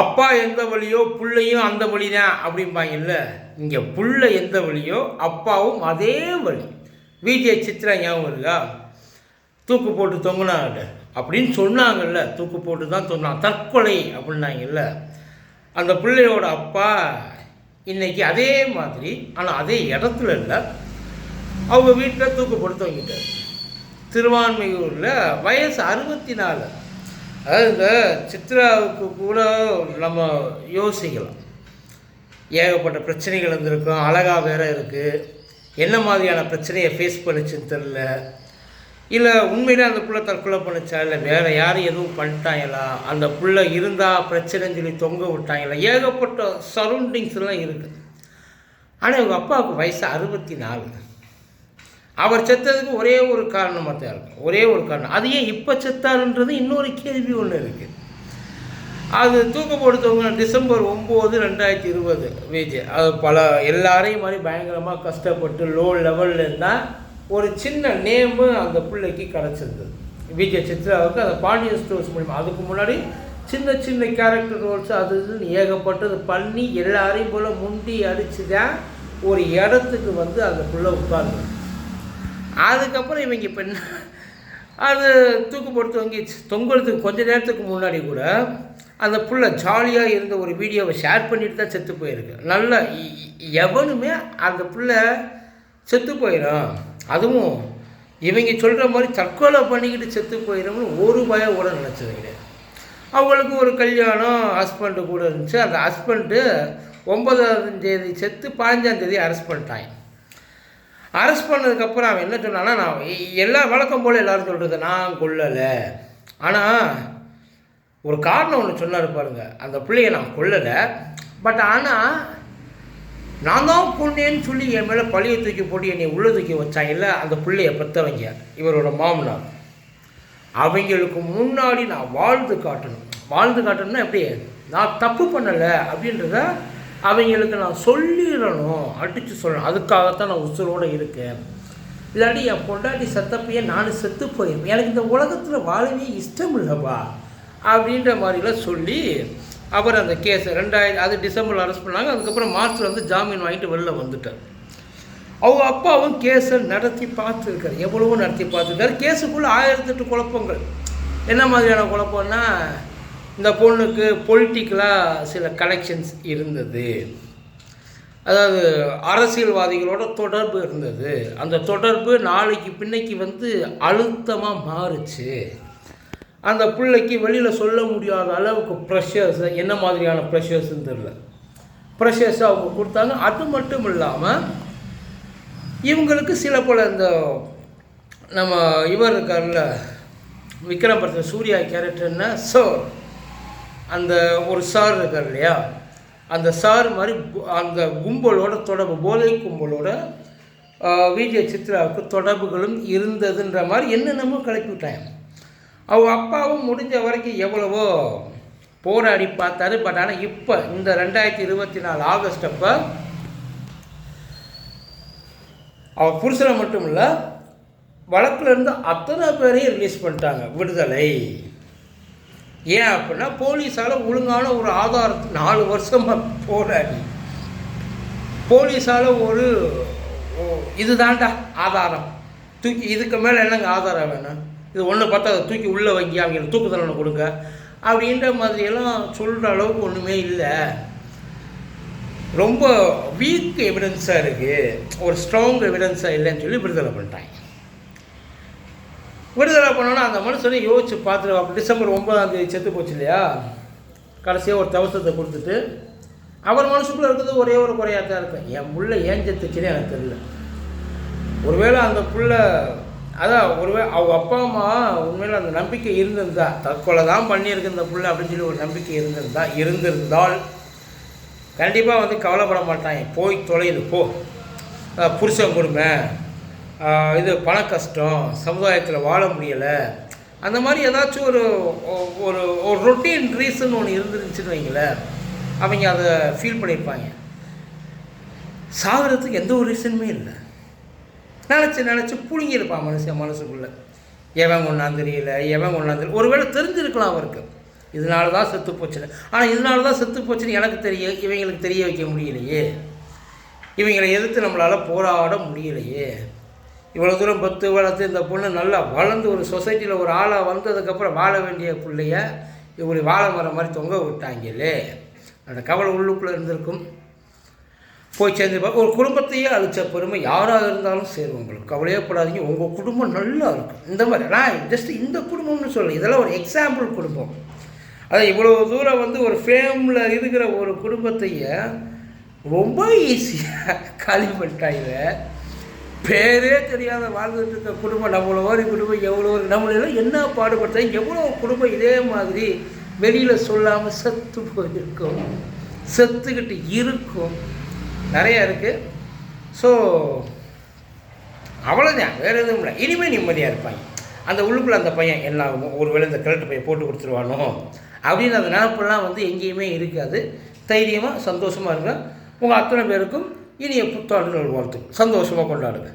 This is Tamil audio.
அப்பா எந்த வழியோ பிள்ளையும் அந்த வழி தான் அப்படிம்பாங்கல்ல இங்கே புள்ள எந்த வழியோ அப்பாவும் அதே வழி. விஜய் சித்ரா ஞாபகம் இருக்கா? தூக்கு போட்டு தொங்கினாங்க அப்படின்னு சொன்னாங்கல்ல. தூக்கு போட்டு தான் தொங்கினாங்க. தற்கொலை அப்படின்னாங்கல்ல அந்த பிள்ளையோட அப்பா இன்னைக்கு அதே மாதிரி ஆனால் அதே இடத்துல இல்லை. அவங்க வீட்டில் தூக்கு போட்டு தொங்கிட்டார். திருவான்மையூரில் வயசு அறுபத்தி நாலு. அதாவது இந்த சித்ராவுக்கு கூட நம்ம யோசிக்கலாம். ஏகப்பட்ட பிரச்சனைகள் இருந்திருக்கும் அழகாக வேற இருக்குது என்ன மாதிரியான பிரச்சனையை ஃபேஸ் பண்ணிச்சுன்னு தெரில இல்லை உண்மையிலே அந்த புள்ள தற்கொலை பண்ணுச்சா? இல்லை வேறு யாரும் எதுவும் பண்ணிட்டாங்களா? அந்த புள்ள இருந்தால் பிரச்சனைன்னு சொல்லி தொங்க விட்டாங்களா? ஏகப்பட்ட சரௌண்டிங்ஸ் எல்லாம் இருக்குது ஆனால் இவங்க அப்பாவுக்கு வயசு அறுபத்தி நாலு. அவர் செத்ததுக்கு ஒரே ஒரு காரணமாக தான் இருக்கும் ஒரே ஒரு காரணம். அது ஏன் இப்போ செத்தாருன்றது இன்னொரு கேள்வி ஒன்று இருக்குது அது தூக்கப்படுத்தவங்க டிசம்பர் ஒம்பது ரெண்டாயிரத்தி இருபது விஜய். அது பல எல்லாரையும் மாதிரி பயங்கரமாக கஷ்டப்பட்டு லோ லெவலில் இருந்தால் ஒரு சின்ன நேமு அந்த பிள்ளைக்கு கிடச்சிருந்தது. விஜய் சித்ராவுக்கு அந்த பாண்டியன் ஸ்டோர்ஸ் மூலிமா அதுக்கு முன்னாடி சின்ன சின்ன கேரக்டர் ரோல்ஸ் அது இதுன்னு ஏகப்பட்டது பண்ணி எல்லாரையும் போல் முண்டி அடித்து தான் ஒரு இடத்துக்கு வந்து அந்த பிள்ளை உட்கார்ந்து அதுக்கப்புறம் இவங்க இப்போ என்ன? அது தூக்கு போட்டு தொங்கி தொங்குறதுக்கு கொஞ்ச நேரத்துக்கு முன்னாடி கூட அந்த புள்ள ஜாலியாக இருந்த ஒரு வீடியோவை ஷேர் பண்ணிட்டு தான் செத்து போயிருக்கு. நல்லா எவனுமே அந்த புள்ள செத்து போயிடும் அதுவும் இவங்க சொல்கிற மாதிரி தற்கொலை பண்ணிக்கிட்டு செத்து போயிடும்னு ஒரு பயம் கூட நினச்சது கிடையாது. அவங்களுக்கு ஒரு கல்யாணம் ஹஸ்பண்டு கூட இருந்துச்சு. அந்த ஹஸ்பண்டு ஒன்பதாம் தேதி செத்து பதினஞ்சாம் தேதி அரெஸ்ட் பண்ணிட்டாங்க. அரெஸ்ட் பண்ணதுக்கப்புறம் அவன் என்ன சொன்னான்னா நான் எல்லா வழக்கம் போல் எல்லாரும் சொல்கிறது நான் கொல்லலை. ஆனால் ஒரு காரணம் ஒன்று சொன்னார் பாருங்க. அந்த பிள்ளைய நான் கொல்லலை. பட் ஆனால் நான் தான் கொண்டேன்னு சொல்லி என் மேலே பழியை தூக்கி போட்டு என்னை உள்ள தூக்கி வச்சாங்கல்ல அந்த பிள்ளையை பெற்றவங்க இவரோட மாமனார். அவங்களுக்கு முன்னாடி நான் வாழ்ந்து காட்டணும். வாழ்ந்து காட்டணும்னா எப்படி? நான் தப்பு பண்ணலை அப்படின்றத அவங்களுக்கு நான் சொல்லிடணும் அடித்து சொல்லணும். அதுக்காகத்தான் நான் உசுரோடு இருக்கேன். இல்லாட்டி என் பொண்டாட்டி செத்தப்பையே நான் செத்து போயிருவேன் எனக்கு இந்த உலகத்தில் வாழவே இஷ்டம் இல்லைப்பா அப்படின்ற மாதிரிலாம் சொல்லி அவர் அந்த கேஸ் ரெண்டாயிரம் அது டிசம்பரில் அரெஸ்ட் பண்ணாங்க. அதுக்கப்புறம் மார்ச்சில் வந்து ஜாமீன் வாங்கிட்டு வெளில வந்துட்டார் அவங்க அப்பாவும் கேஸை நடத்தி பார்த்துருக்காரு. எவ்வளவோ நடத்தி பார்த்துருக்காரு. கேஸுக்குள்ளே ஆயிரத்தெட்டு குழப்பங்கள். என்ன மாதிரியான குழப்பம்னா இந்த பொண்ணுக்கு பொலிட்டிக்கலாக சில கனெக்ஷன்ஸ் இருந்தது. அதாவது அரசியல்வாதிகளோட தொடர்பு இருந்தது. அந்த தொடர்பு நாளைக்கு பின்னைக்கு வந்து அழுத்தமாக மாறுச்சு. அந்த பிள்ளைக்கு வெளியில் சொல்ல முடியாத அளவுக்கு ப்ரெஷர்ஸ் என்ன மாதிரியான ப்ரெஷர்ஸ்ன்னு தெரில ப்ரெஷர்ஸ் அவங்க கொடுத்தாங்க. அது மட்டும் இல்லாமல் இவங்களுக்கு சில பல இந்த நம்ம இவர் இருக்கார்ல விக்ரம் படத்தில் சூர்யா கேரக்டர்னா ஸோ அந்த ஒரு சார் இருக்கார் இல்லையா? அந்த சார் மாதிரி அந்த கும்பலோட தொடர்பு போதை கும்பலோட விஜய சித்ராவுக்கு தொடர்புகளும் இருந்ததுன்ற மாதிரி என்னென்னமோ கிளப்பி விட்டாங்க. அவங்க அப்பாவும் முடிஞ்ச வரைக்கும் எவ்வளவோ போராடி பார்த்தாரு. பட் ஆனால் இப்போ இந்த ரெண்டாயிரத்தி இருபத்தி நாலு ஆகஸ்ட் அப்போ அவர் புருஷனை மட்டும் இல்லை வழக்கிலிருந்து அத்தனை பேரையும் ரிலீஸ் பண்ணிட்டாங்க விடுதலை. ஏன் அப்படின்னா போலீஸால் ஒழுங்கான ஒரு ஆதாரத்தை நாலு வருஷமாக போராடி போலீஸால் ஒரு இதுதான்டா ஆதாரம். தூக்கி இதுக்கு மேலே என்னங்க ஆதாரம் வேணும்? இது ஒன்று பார்த்தா அதை தூக்கி உள்ளே வைங்க அவங்க தூக்கு தண்டனை கொடுங்க. அப்படின்ற மாதிரியெல்லாம் சொல்கிற அளவுக்கு ஒன்றுமே இல்லை. ரொம்ப வீக் எவிடன்ஸாக இருக்குது ஒரு ஸ்ட்ராங் எவிடன்ஸாக இல்லைன்னு சொல்லி விடுதலை பண்ணிட்டாங்க. விடுதலை பண்ணோன்னா அந்த மனுஷனை யோசிச்சு பார்த்துட்டு டிசம்பர் ஒன்பதாம் தேதி செத்து போச்சு இல்லையா? கடைசியாக ஒரு தவசத்தை கொடுத்துட்டு அவர் மனசுக்குள்ளே இருக்கிறது ஒரே ஒரு குறையாக தான் இருக்கும். என் புள்ள ஏன் செத்துச்சுன்னு எனக்கு தெரியல. ஒருவேளை அந்த புள்ள அதான் ஒருவேளை அவங்க அப்பா அம்மா உண்மையில் அந்த நம்பிக்கை இருந்திருந்தா தற்கொலை தான் பண்ணியிருக்கு இந்த புள்ள அப்படின்னு சொல்லி ஒரு நம்பிக்கை இருந்திருந்தா இருந்திருந்தால் கண்டிப்பாக வந்து கவலைப்பட மாட்டாங்க போய் தொலையுது போ. புருஷன் கொடுமை. இது பண கஷ்டம் சமுதாயத்தில் வாழ முடியலை. அந்த மாதிரி ஏதாச்சும் ஒரு ஒ- ஒரு ஒரு ரொட்டீன் ரீசன் ஒன்று இருந்துருந்துச்சுன்னு வைங்களேன். அவங்க அதை ஃபீல் பண்ணியிருப்பாங்க சாகிறதுக்கு எந்த ஒரு ரீசனுமே இல்லை. நினச்சி நினச்சி புழுங்கியிருப்பான் மனுஷன் மனசுக்குள்ளே. எவன் ஒன்றாம் தெரியல எவன் ஒன்றாம் தெரியல ஒருவேளை தெரிஞ்சிருக்கலாம் அவருக்கு. இதனால தான் செத்து போச்சுன்னு. ஆனால் இதனால தான் செத்து போச்சுன்னு எனக்கு தெரிய இவங்களுக்கு தெரிய வைக்க முடியலையே. இவங்களை எதிர்த்து நம்மளால் போராட முடியலையே. இவ்வளோ தூரம் பத்து வளர்த்து இந்த பொண்ணு நல்லா வளர்ந்து ஒரு சொசைட்டியில் ஒரு ஆளாக வந்ததுக்கப்புறம் வாழ வேண்டிய பிள்ளைய இப்படி வாழ மரம் மாதிரி தொங்க விட்டாங்களே. அந்த கவலை உள்ளுக்குள்ளே இருந்திருக்கும். போய் சேர்ந்து ஒரு குடும்பத்தையே அழிச்ச பெருமை யாராக இருந்தாலும் சேரும். உங்களுக்கு கவலையே படாதீங்க. உங்கள் குடும்பம் நல்லா இருக்கும். இந்த மாதிரி நான் ஜஸ்ட் இந்த குடும்பம்னு சொல்லலை. இதெல்லாம் ஒரு எக்ஸாம்பிள் குடும்பம். அதான் இவ்வளோ தூரம் வந்து ஒரு ஃபேமில் இருக்கிற ஒரு குடும்பத்தையே ரொம்ப ஈஸியாக காலி பண்ணிட்டாங்க. பேரே தெரியாத வாழ்ந்துட்டு இருக்க குடும்பம் நம்மளோ குடும்பம் எவ்வளோ நம்மளெல்லாம் என்ன பாடுபட்டாங்க எவ்வளோ குடும்பம் இதே மாதிரி வெளியில் சொல்லாமல் செத்து போயிருக்கும் செத்துக்கிட்டு இருக்கும். நிறையா இருக்குது ஸோ அவ்வளோதான் வேறு எதுவும் இல்லை. இனிமேல் நிம்மதியாக இருப்பாங்க. அந்த உள்ளுக்குள்ளே அந்த பையன் என்ன ஒரு ஒருவேளை இந்த கிழட்டு பையன் போட்டு கொடுத்துருவானோ? அப்படின்னு அந்த நினப்பெல்லாம் வந்து எங்கேயுமே இருக்காது. தைரியமாக சந்தோஷமாக இருங்க. உங்கள் அத்தனை பேருக்கும் இனிய புத்தாண்டு நல்வாழ்த்து சந்தோஷமாக கொண்டாடுங்க.